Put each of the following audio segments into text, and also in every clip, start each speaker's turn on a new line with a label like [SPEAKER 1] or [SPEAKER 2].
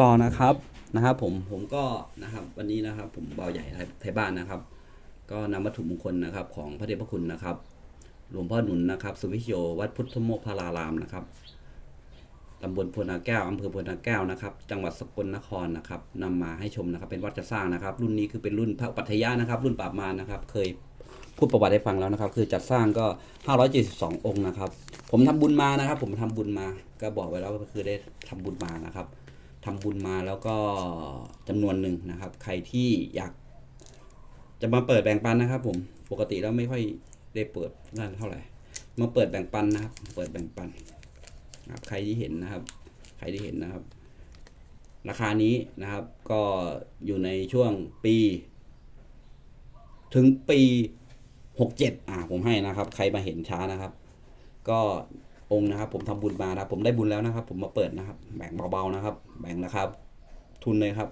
[SPEAKER 1] ต่อนะครับนะครับผมผมก็นะครับวันนี้นะครับ ผมเบาใหญ่ไทยบ้านนะครับ ก็นำวัตถุมงคลนะครับ ของพระเดชพระคุณนะครับหลวงพ่อหนุนนะครับสุวิชโยวัดพุทธโมกขลารามนะครับตำบลพลนาแก้วอำเภอพลนาแก้วนะครับ จังหวัดสกลนครนะครับนำมาให้ชมนะครับ เป็นวัดจะสร้างนะครับ รุ่นนี้คือเป็นรุ่นพระปัทยานะครับ รุ่นปราบมารนะครับ เคยพูดประวัติให้ฟังแล้วนะครับ คือจัดสร้างก็ 572 องค์นะครับ ผมทำบุญมานะครับ ผมทำบุญมา ก็บอกไว้แล้วก็คือได้ทำบุญมานะครับ ทำบุญมาแล้วก็จำนวนหนึ่งนะครับ ใครที่อยาก จะมาเปิดแบ่งปันนะครับ ผมปกติแล้วไม่ค่อยได้เปิดนั่นเท่าไหร่มาเปิดแบ่งปันนะครับ เปิดแบ่งปันนะครับใครที่เห็นนะครับ ใครที่เห็นนะครับ ราคานี้นะครับก็อยู่ในช่วงปี ถึงปีหกเจ็ดอ่าผมให้นะครับ ใครมาเห็นช้านะครับ ก็ องค์นะครับ ผมทำบุญมานะครับผมได้บุญแล้วนะครับ ผมมาเปิดนะครับ แบ่งเบาๆนะครับ แบ่งนะครับ ทุนเลยครับ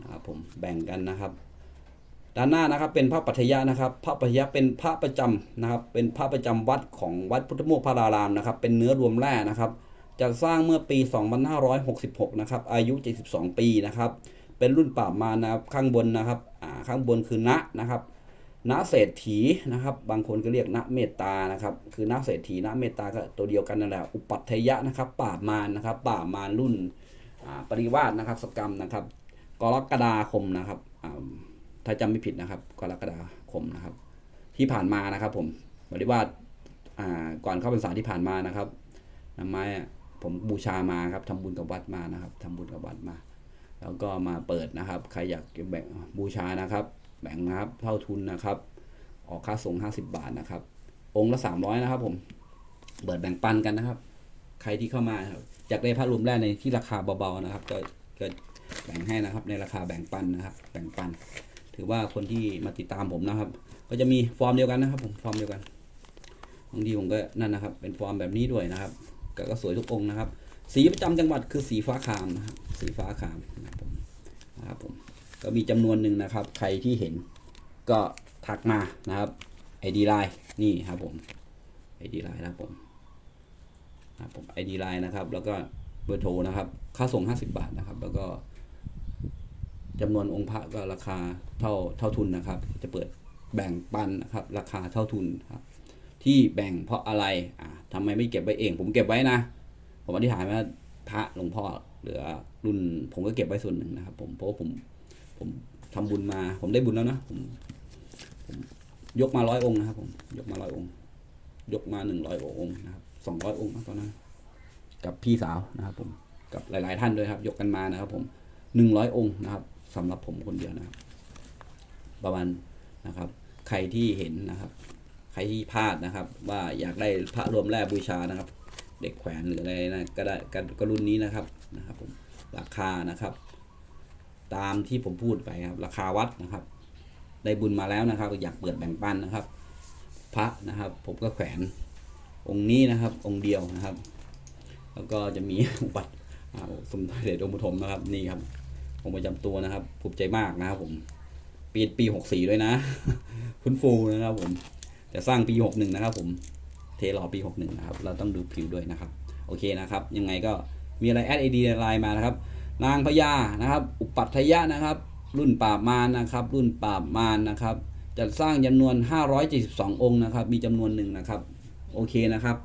[SPEAKER 1] นะครับผมแบ่งกันนะครับ ด้านหน้านะครับเป็นพระปัทยานะครับ พระปัทยาเป็นพระประจำนะครับ เป็นพระประจำวัดของวัดพุทธโมกขพารารามนะครับ เป็นเนื้อรวมแร่นะครับจัดสร้างเมื่อปี 2566 นะครับ อายุ 72 ปีนะครับ เป็นรุ่นปรามานะครับ ข้างบนนะครับ อ่า ข้างบนคือณนะครับ ณเศรษฐีนะครับ บางคนก็เรียกณเมตตานะครับ คือณเศรษฐีณเมตตาก็ตัวเดียวกันนั่นแหละอุปัฏฐยะนะครับปรามารนะครับปรามารรุ่นปริวาสนะครับสกรรมนะครับกรกฎาคมนะครับถ้าจำไม่ผิดนะครับกรกฎาคมนะครับ ที่ผ่านมานะครับ ผมบริวาสก่อนเข้าพรรษาที่ผ่านมานะครับนำไม้ผมบูชามาครับทำบุญกับวัดมานะครับทำบุญกับวัดมา แล้วก็มาเปิดนะครับ ใครอยากแบ่งบูชานะครับ แบ่งนะครับเท่าทุนนะครับ ออกค่าส่ง 50 บาทนะครับ องค์ละ 300 นะครับผม เปิดแบ่งปันกันนะครับ ใครที่เข้ามาครับอยากได้พระรวมแรกในที่ราคาเบาๆนะครับ ก็ก็แบ่งให้นะครับ ในราคาแบ่งปันนะครับ แบ่งปัน ถือว่าคนที่มาติดตามผมนะครับ ก็จะมีฟอร์มเดียวกันนะครับ ผมฟอร์มเดียวกันบางทีผมก็นั่นนะครับ เป็นฟอร์มแบบนี้ด้วยนะครับ ก็ก็สวยทุกองค์นะครับ สีประจำจังหวัดคือสีฟ้าคามนะครับสีฟ้าคามนะครับผมนะครับผม ก็มีจำนวนหนึ่งนะครับ ใครที่เห็นก็ทักมานะครับไอดีไลน์นี่ครับผมไอดีไลน์นะครับผมนะครับผมไอดีไลน์นะครับ แล้วก็เบอร์โทรนะครับ ค่าส่ง 50 บาทนะครับ แล้วก็จำนวนองค์พระก็ราคาเท่าเท่าทุนนะครับ จะเปิดแบ่งปันนะครับ ราคาเท่าทุนครับ ที่แบ่งเพราะอะไรอ่าทำไมไม่เก็บไว้เอง ผมเก็บไว้นะ ผมอธิษฐานว่าพระหลวงพ่อเหลือรุ่น ผมก็เก็บไว้ส่วนหนึ่งนะครับ ผมเพราะว่าผม ผมทำบุญมา ผมได้บุญแล้วนะผมผมยกมาร้อยองค์นะครับ ผมยกมาร้อยองค์ ยกมาหนึ่งร้อยองค์นะครับสองร้อยองค์ตอนนั้นกับพี่สาวนะครับผมกับหลาย ๆ ท่านด้วยครับ ยกกันมานะครับ ผมหนึ่งร้อยองค์นะครับสำหรับผมคนเดียวนะครับ ประมาณนะครับ ใครที่เห็นนะครับ ใครที่พลาดนะครับ ว่าอยากได้พระรวมแร่บูชานะครับ เด็กแขวนหรืออะไรนะก็ได้ก็รุ่นนี้นะครับนะครับ ผมราคานะครับ ตามที่ผมพูดไปครับ ราคาวัดนะครับ ได้บุญมาแล้วนะครับ อยากเปิดแบ่งปันนะครับ พระนะครับ ผมก็แขวนองค์นี้นะครับ องค์เดียวนะครับ แล้วก็จะมีอุปัตอ่าสมเด็จองค์ปฐมนะครับนี่ครับองค์ประจำตัวนะครับภูมิใจมากนะครับ ผม ปีปีหกสี่ด้วยนะคุณฟูนะครับ ผมแต่สร้างปีหกหนึ่งนะครับ ผมเทรอปีหกหนึ่งนะครับ เราต้องดูผิวด้วยนะครับ โอเคนะครับ ยังไงก็มีอะไรแอดไอดีไลน์มานะครับ นางพญานะครับ อุปัฏฐยะนะครับ รุ่นปราบมานะครับ รุ่นปราบมารนะครับจัดสร้างจำนวน 572 องค์นะครับ มีจำนวนหนึ่งนะครับ โอเคนะครับ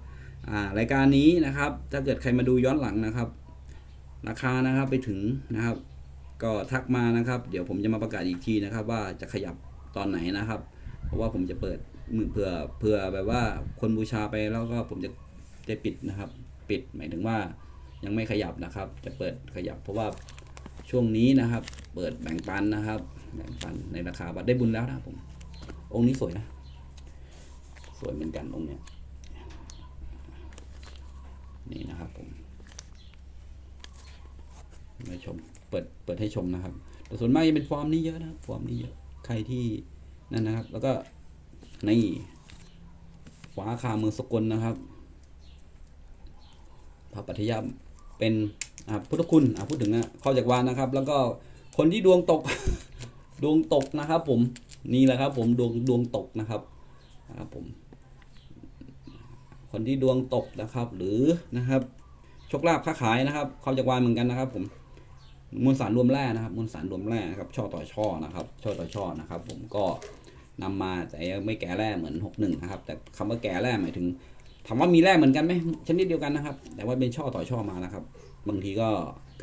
[SPEAKER 1] รายการนี้นะครับ ถ้าเกิดใครมาดูย้อนหลังนะครับ ราคานะครับไปถึงนะครับ ก็ทักมานะครับ เดี๋ยวผมจะมาประกาศอีกทีนะครับ ว่าจะขยับตอนไหนนะครับ เพราะว่าผมจะเปิดมือเผื่อเผื่อแบบว่าคนบูชาไปแล้วก็ผมจะจะปิดนะครับ ปิดหมายถึงว่า ยังไม่ขยับนะครับ จะเปิดขยับเพราะว่าช่วงนี้นะครับ เปิดแบ่งปันนะครับแบ่งปันในราคาบัตรได้บุญแล้วนะผมองค์นี้สวยนะ สวยเหมือนกันองค์เนี้ยนี่นะครับผมมาชมเปิดเปิดให้ชมนะครับ แต่ส่วนมากจะเป็นฟอร์มนี้เยอะนะครับฟอร์มนี้เยอะใครที่นั่นนะครับ แล้วก็นี่ฟ้าคาเมืองสกลนะครับพระปัทยา เป็นพุทธคุณพูดถึงนะข้าจากวานนะครับ แล้วก็คนที่ดวงตก ดวงตกนะครับผมนี่แหละครับผมดวงดวงตกนะครับนะครับผม คนที่ดวงตกนะครับ หรือนะครับโชคลาภค้าขายนะครับข้าจากวานเหมือนกันนะครับ ผมมวลสารรวมแร่นะครับมวลสารรวมแร่นะครับช่อต่อช่อนะครับ ช่อต่อช่อนะครับ ผมก็นำมาแต่ยังไม่แก่แร่เหมือนหกหนึ่งนะครับ แต่คำว่าแก่แร่หมายถึง ถามว่ามีแร่เหมือนกันไหมชนิดเดียวกันนะครับ แต่ว่าเป็นช่อต่อช่อมานะครับ บางทีก็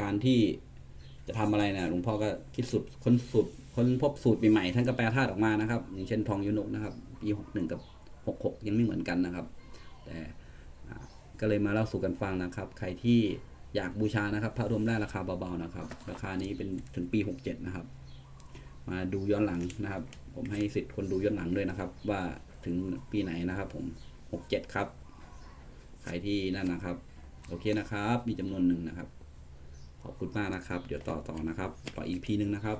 [SPEAKER 1] การที่จะทำอะไรนะหลวงพ่อก็คิดสูตรค้นสูตรค้นพบสูตรใหม่ๆท่านก็แปลธาตุออกมานะครับ อย่างเช่นทองยุนกนะครับ ปีหกหนึ่งกับหกหกยังไม่เหมือนกันนะครับ แต่ก็เลยมาเล่าสู่กันฟังนะครับ ใครที่อยากบูชานะครับ พระรวมแร่ราคาเบาๆนะครับ ราคานี้เป็นถึงปีหกเจ็ดนะครับ มาดูย้อนหลังนะครับ ผมให้สิทธิ์คนดูย้อนหลังด้วยนะครับ ว่าถึงปีไหนนะครับ ผมหกเจ็ดครับ ใครที่นั่นนะครับ โอเคนะครับ มีจำนวนหนึ่งนะครับ ขอบคุณมากนะครับ เดี๋ยวต่อต่อนะครับ ต่ออีกพีหนึ่งนะครับ